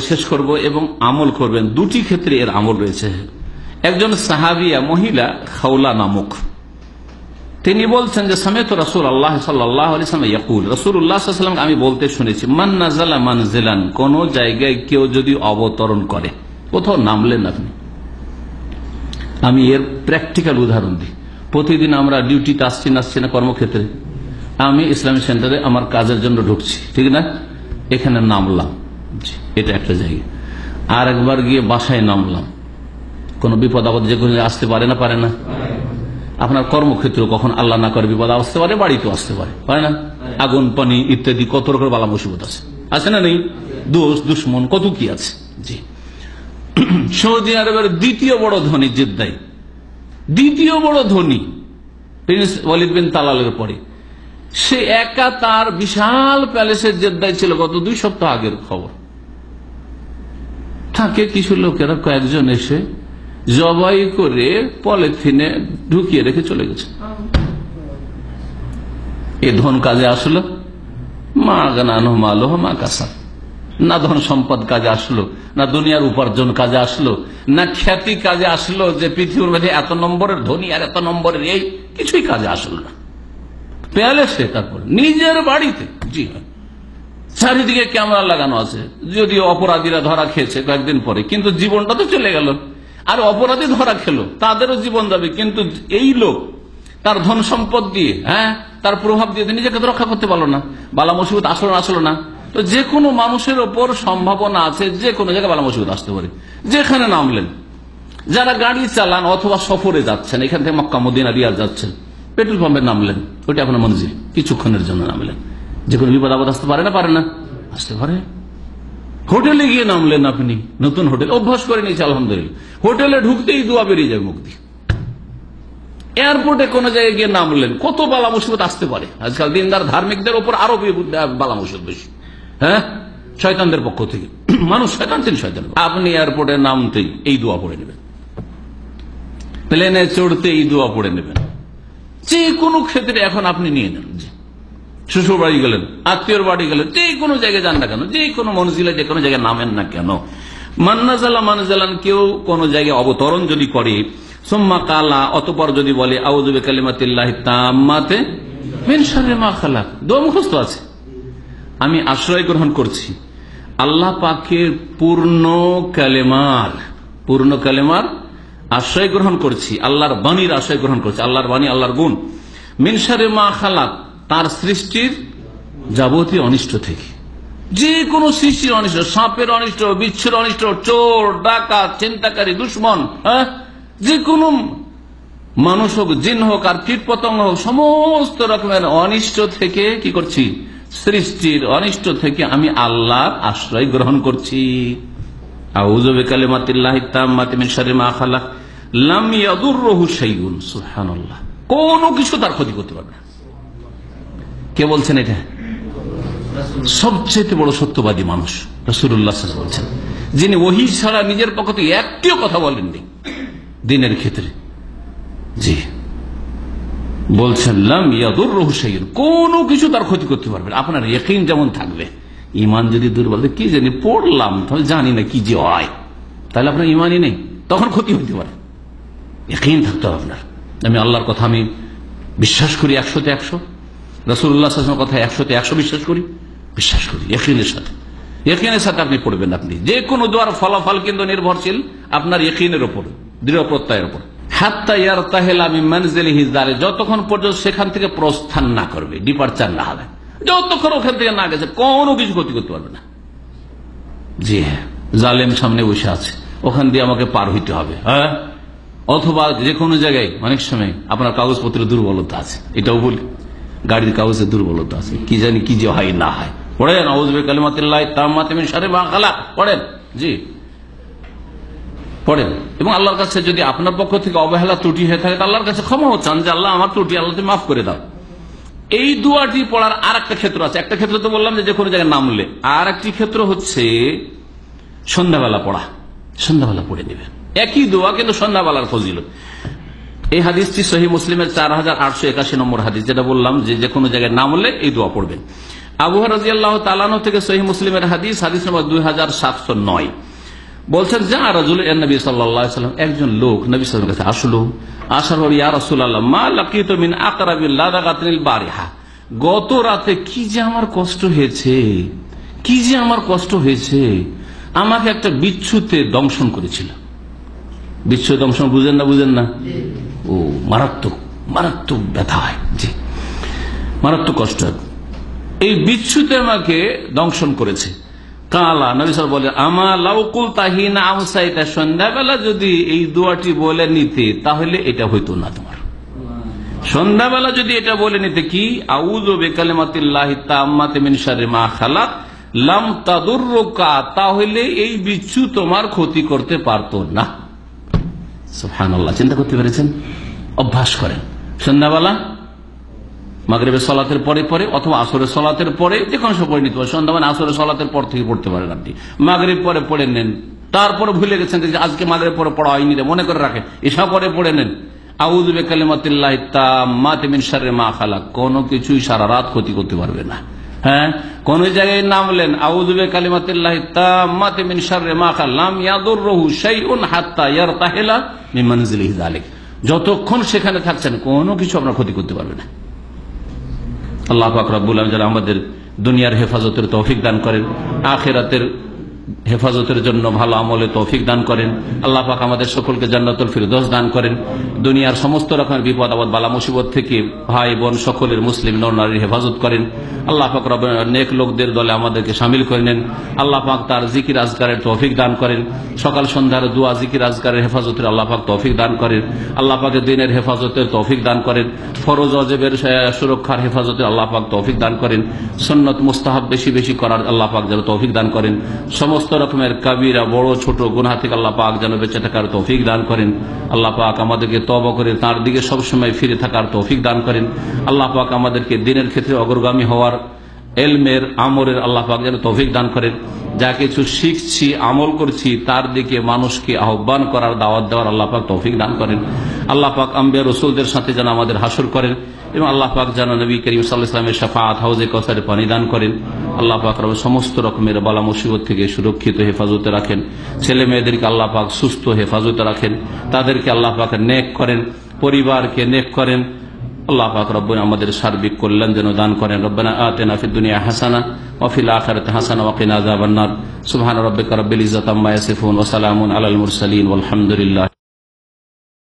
শেষ করব এবং আমল করবেন। দুটি ক্ষেত্রে এর আমল রয়েছে। একজন সাহাবিয়া মহিলা খাউলা নামক। তিনি বলছেন যে সমেত রসুল আল্লাহ সাল্লাহুল রসুল উল্লাহাম আমি বলতে শুনেছি মান নাজালা মানজেলান কোন জায়গায় কেউ যদি অবতরণ করে। কোথাও নামলেন আপনি। আমি এর প্র্যাকটিক্যাল উদাহরণ দিই। প্রতিদিন আমরা ডিউটিতে আসছি না আসছি না কর্মক্ষেত্রে। আমি ইসলামী সেন্টারে আমার কাজের জন্য ঢুকছি ঠিক না? এখানে নামলাম। জি, এটা একটা জায়গা। আর একবার গিয়ে বাসায় নামলাম। কোন বিপদ আপদ যে কোনো আসতে পারে না পারে না। আপনার কর্মক্ষেত্র কখন আল্লাহ না করে বিপদ আসতে পারে, বাড়িতেও আসতে পারে পারে না? আগুন, পানি ইত্যাদি কত রকম বালা মুসিবত আছে। আছে না নেই? দোষ, দুশ্মন, কত কি আছে? জি। সৌদি আরবের দ্বিতীয় বড় ধনী জেদ্দাই। দ্বিতীয় বড় ধনী, প্রিন্স ওয়ালিদ বিন তালালের পরে। সে একা তার বিশাল প্যালেসের জেদ্দায় ছিল গত দুই সপ্তাহ আগের খবর। থাকে কিছু লোকেরা, কয়েকজন এসে জবাই করে পলিথিনে ঢুকিয়ে রেখে চলে গেছে। এ ধন কাজে আসলো। মা কাসা না ধন সম্পদ কাজে আসলো, না দুনিয়ার উপার্জন কাজে আসলো, না খ্যাতি কাজে আসলো যে পৃথিবীর মধ্যে এত নম্বরের ধনী আর এত নম্বরের এই কিছুই কাজে আসলো না। প্যালেসে তারপর, নিজের বাড়িতে, জি হ্যাঁ। চারিদিকে ক্যামেরা লাগানো আছে। যদিও অপরাধীরা ধরা খেয়েছে কয়েকদিন পরে, কিন্তু জীবনটা তো চলে গেল। আর অপরাধী ধরা খেলো, তাদেরও জীবন যাবে। কিন্তু এই লোক, তার ধন সম্পদ দিয়ে হ্যাঁ তার প্রভাব দিয়ে নিজেকে তো রক্ষা করতে পারল না। বালা মুসিবত আসলো না আসলো না। তো যে কোনো মানুষের ওপর সম্ভাবনা আছে যে কোনো জায়গায় বালা মুসিবত আসতে পারে। যেখানে নামলেন, যারা গাড়ি চালান অথবা সফরে যাচ্ছেন, এখান থেকে মক্কা, মদিনা রিয়াজ যাচ্ছেন, পেট্রোল পাম্পে নামলেন। ওইটা আপনার মঞ্জিল কিছুক্ষণের জন্য নামলেন। যে কোনো বিপদ আপদ আসতে পারে না পারে না। আসতে পারে। হোটেলে গিয়ে নামলেন আপনি, নতুন হোটেল, অভ্যাস করে নিয়েছে, আলহামদুলিল্লাহ। হোটেলে ঢুকতেই দোয়া বেরিয়ে যাবে মুক্তি। এয়ারপোর্টে কোন জায়গায় গিয়ে নামলেন কত বালা মুসিবত আসতে পারে। আজকাল দিনদার ধার্মিকদের ওপর আরও বালা মুসিবত বেশি। হ্যাঁ? শয়তানদের পক্ষ থেকে। মানুষ শয়তান ছিল শয়তান আপনি এয়ারপোর্টে নামতেই এই দোয়া পড়ে নেবেন। প্লেনে চড়তে এই দোয়া পড়ে নেবেন। যে কোনো ক্ষেত্রে এখন আপনি নিয়ে নেন। শ্বশুর বাড়ি গেলেন, আত্মীয়র বাড়ি গেলেন, যে কোনো জায়গায় যান না কেন, যে কোনো মনজিলে, যে কোনো জায়গায় নামেন না কেন। মান্নাজালা মানজালান কেউ কোন জায়গায় অবতরণ যদি করে, সোম্মা কালা, অতপর যদি বলে আউজবে কালিমাতিল্লাহ তাম্মাতে মিনসারে মা খালাক। দোয়া মুখস্থ আছে। আমি আশ্রয় গ্রহণ করছি। আল্লাহ পাকের পূর্ণ কালেমার পূর্ণ কালেমার আশ্রয় গ্রহণ করছি। আল্লাহর বাণীর আশ্রয় গ্রহণ করছি। আল্লাহর বাণী, আল্লাহর গুণ। মিনসারে মা খালাক। তার সৃষ্টির যাবতীয় অনিষ্ট থেকে। যে কোনো সৃষ্টির অনিষ্ট, সাপের অনিষ্ট বিচ্ছের অনিষ্ট, চোর ডাকা চিন্তাকারী দুশ্মন হ্যাঁ? যে কোনো মানুষ হোক, জিন হোক, আর কীট পতঙ্গ হোক, সমস্ত রকমের অনিষ্ট থেকে কি করছি? সৃষ্টির অনিষ্ট থেকে আমি আল্লাহর আশ্রয় গ্রহণ করছি। রহু কোনো কিছু তার ক্ষতি করতে পারবে না। কে বলছেন এটা? সবচেয়ে বড় সত্যবাদী মানুষ রসুল্লাহ বলছেন। যিনি ওহি ছাড়া নিজের পক্ষ থেকে একটিও কথা বলেননি। দিনের ক্ষেত্রে। জি। বলছেন, লাম ইয়াদুর রহুসাইন কোনো কিছু তার ক্ষতি করতে পারবে। আপনার একিন যেমন থাকবে ইমান যদি দুর্বল কি জানি, পড়লাম, তাহলে জানি না কি যে হয়। তাহলে আপনার ইমানই নেই। তখন ক্ষতি হতে পারে। একিন থাকতে হবে আপনার। আমি আল্লাহর কথা আমি বিশ্বাস করি একশোতে একশো। রসুল্লাহ কথা একশোতে একশো বিশ্বাস করি? বিশ্বাস করি একিনের সাথে। একিনের সাথে আপনি পড়বেন আপনি। যে কোনো দোয়ার ফলাফল কিন্তু নির্ভরশীল আপনার একিনের ওপর দৃঢ় প্রত্যয়ের ওপর যতক্ষণ ওখান থেকে না গেছে, কোনো কিছু ক্ষতি করতে পারবে না। জি হ্যাঁ জালেম সামনে বসে আছে। ওখান দিয়ে আমাকে পার হইতে হবে হ্যাঁ? অথবা যে কোনো জায়গায় অনেক সময় আপনার কাগজপত্রের দুর্বলতা আছে, এটাও বলি। গাড়ির কাগজের দুর্বলতা আছে। কি জানি কি যে হয়, না হয়। পড়েন আউজবে পড়েন, জি। পড়েন। এবং আল্লাহর কাছে যদি আপনার পক্ষ থেকে অবহেলা ত্রুটি হয়ে থাকে আল্লাহর কাছে ক্ষমা চান যে, আল্লাহ, আমার ত্রুটি আল্লাহ মাফ করে দাও। এই দুয়াটি পড়ার আর একটা ক্ষেত্র আছে। একটা ক্ষেত্র তো বললাম যে কোনো জায়গায় নামলে। আর একটি ক্ষেত্র হচ্ছে সন্ধ্যাবেলা পড়া। সন্ধ্যাবেলা পড়ে নেবে একই দোয়া কিন্তু সন্ধ্যাবেলার ফজিল এই হাদিসটি সহি মুসলিমের চার হাজার আটশো একাশি নম্বর হাদিস, যেটা বললাম যে কোনো জায়গায় নামলে এই দোয়া পড়বেন। আবু রাজি আল্লাহ তালানো থেকে সহি মুসলিমের হাদিস হাদিস নম্বর দুই হাজার সাতশো নয়। বলছেন, যা রাজুল নবী সাল্লাম, একজন লোক নবী সাল্লামের কাছে আসলো। আসার পর, ইয়া রসুল আল্লাহ মা লাকিত মিন আকরাবিল বারিহা। গত রাতে কি যে আমার কষ্ট হয়েছে, কি যে আমার কষ্ট হয়েছে, আমাকে একটা বিচ্ছুতে দংশন করেছিল। বিচ্ছু দংশন বুঝেন না বুঝেন না? ও মারাত্মক মারাত্মক ব্যথা হয়। জি। মারাত্মক কষ্ট। এই বিচ্ছুতে আমাকে দংশন করেছে। যদি এই বলে নিতে, তাহলে এটা হইতো না তোমার। সন্ধ্যাবেলা যদি এটা বলে নিতে, কি? আউজ মা তাহলে এই বিচ্ছু তোমার ক্ষতি করতে পারতো না। সুবহানাল্লাহ, চিন্তা করতে পেরেছেন? অভ্যাস করেন। সন্ধ্যাবেলা মাগরীবের সলাতের পরে পরে অথবা আসরের সলাতের পরে যে কোনো সময় নিতে পারেন সন্ধ্যা মানে আসরের সলাতের পর থেকে পড়তে পারেন আপনি। মাগরীব পরে পড়ে নেন। তারপরে ভুলে গেছেন আজকে মাগরীব পরে পড়া হয়নি রে, মনে করে রাখেন। এসা পরে পড়ে নেন। আউজবে কালিমাতিল্লাহ মা খালা কোনো কিছুই সারা রাত ক্ষতি করতে পারবে না। হ্যাঁ? কোন জায়গায় নামলেন আউজবে সারে মা হাত্তা যতক্ষণ সেখানে থাকছেন, কোনো কিছু আপনার ক্ষতি করতে পারবে না। আল্লাহ পাক রব্বুল আমাদের দুনিয়ার হেফাজতের তৌফিক দান করেন, আখেরাতের হেফাজতের জন্য ভালো আমলে তৌফিক দান করেন। আল্লাহ পাক আমাদের সকলকে জান্নাতুল ফিরদোস দান করেন। দুনিয়ার সমস্ত রকমের বিপদ, আপদ, বালা, মুসিবত থেকে ভাই, বোন, সকলের মুসলিম, নর, নারীর হেফাজত করেন। আল্লাহ পাক নেক লোকদের দলে আমাদেরকে সামিল করে নেন। আল্লাহ পাক তার জিকির আজগারের তৌফিক দান করেন। সকাল সন্ধ্যার দোয়া জিকির আজগারের হেফাজতের আল্লাহ পাক তৌফিক দান করেন। আল্লাহ পাকের দিনের হেফাজতের তৌফিক দান করেন। ফরোজ অজেবের সুরক্ষার হেফাজতে আল্লাহ পাক তৌফিক দান করেন। সন্নত মুস্তাহাব বেশি বেশি করার আল্লাহ পাক যেন তৌফিক দান করেন। সমস্ত রকমের কাবিরা, বড়, ছোট গুনা থেকে আল্লাহ পাক যেন বেঁচে থাকার তৌফিক দান করেন। আল্লাহ পাক আমাদেরকে তব করে তার দিকে সবসময় ফিরে থাকার তৌফিক দান করেন। আল্লাহ পাক আমাদেরকে দিনের ক্ষেত্রে অগ্রগামী হওয়ার এলমের, আমরের আল্লাহ পাক যেন তৌফিক দান করেন। যা কিছু শিখছি, আমল করছি, তার দিকে মানুষকে আহ্বান করার দাওয়াত দেওয়ার আল্লাহ পাক তৌফিক দান করেন। আল্লাহ পাক আম্বিয়া রসুলদের সাথে যেন আমাদের হাসর করেন। এবং আল্লাহ পাক যেন নবী করিম সাল্লাহ ইসলামের সাফাত হাউজে কসারে পানি দান করেন। আল্লাহ পাক রব সমস্ত রকমের বালা মুসিবত থেকে সুরক্ষিত, হেফাজতে রাখেন। ছেলে মেয়েদেরকে আল্লাহ পাক সুস্থ, হেফাজতে রাখেন। তাদেরকে আল্লাহ পাক নেক করেন। পরিবারকে নেক করেন। আল্লাহ পাক রব্বুল আমাদের সার্বিক কল্যাণ যেন দান করেন। রব্বানা আতেনা ফিদ দুনিয়া হাসানা ওয়াফিল আখিরাতি হাসানা ওয়া কিনা আযাবান নার। সুবহান রাব্বিকা রাব্বিল ইজ্জাতি আম্মা ইয়াসিফুন ওয়া সালামুন আলাল মুরসালিন। ওয়ালহামদুলিল্লাহ।